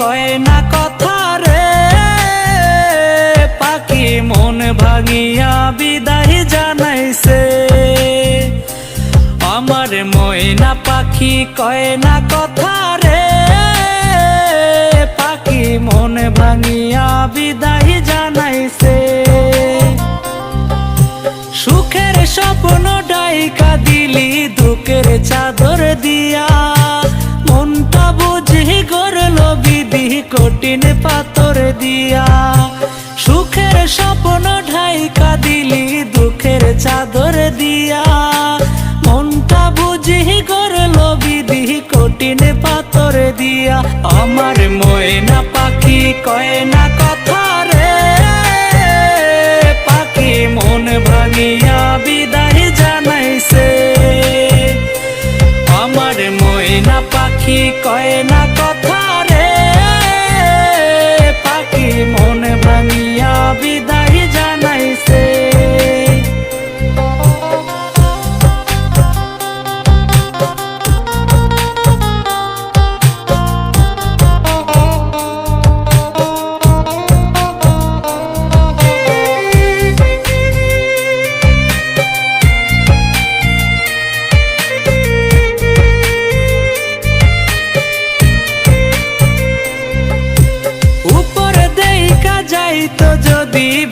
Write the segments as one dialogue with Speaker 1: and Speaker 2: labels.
Speaker 1: কয় না আমার ময়না পাখি কয় না কথা রে? পাখি মন ভাঙিয়া বিদায় জানাইছে। সুখের স্বপ্ন ডাইকা দিলি, দুঃখের চাদর দিয়া। মনটা বুঝি গরল বিধি, কঠিন পাথর দিয়া। সুখের স্বপ্ন ঢাইকা দিলি, দুঃখের চাদর দিয়া। কঠিন পাথর দিয়া আমার ময়না পাখি কয় না কথা রে? পাখি মন ভাঙিয়া বিদায় জানাইছে। আমার ময়না পাখি কয় না কথা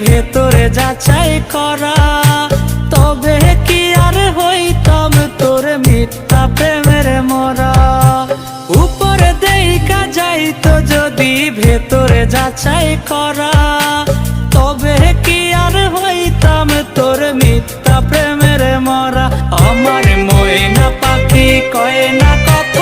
Speaker 1: ভেতরে যাচাই করা। তবে কি আর হইতাম তোর মিথ্যা প্রেমের মরা? উপরে দেখা যাইতো যদি ভেতরে যাচাই করা। তবে কি আর হইতাম তোর মিথ্যা প্রেমের মরা? আমার ময়না পাখি কয় না কথা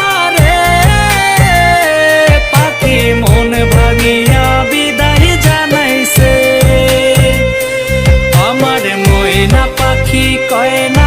Speaker 1: ময়না পাখি কয় না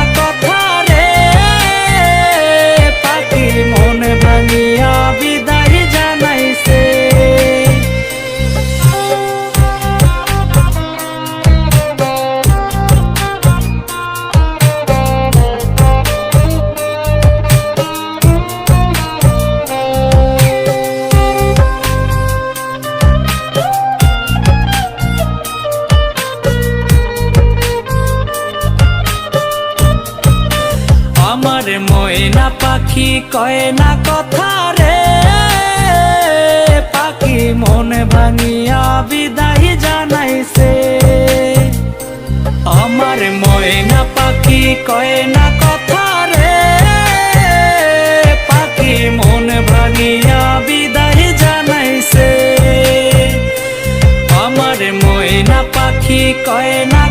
Speaker 1: ময়না পাখি কয় না কথা রে। পাখি মন ভাঙিয়া বিদায় জানাইছে। আমার ময়না পাখি কয় না কথা রে। পাখি মন ভাঙিয়া বিদায় জানাইছে। আমার ময়না পাখি কয় না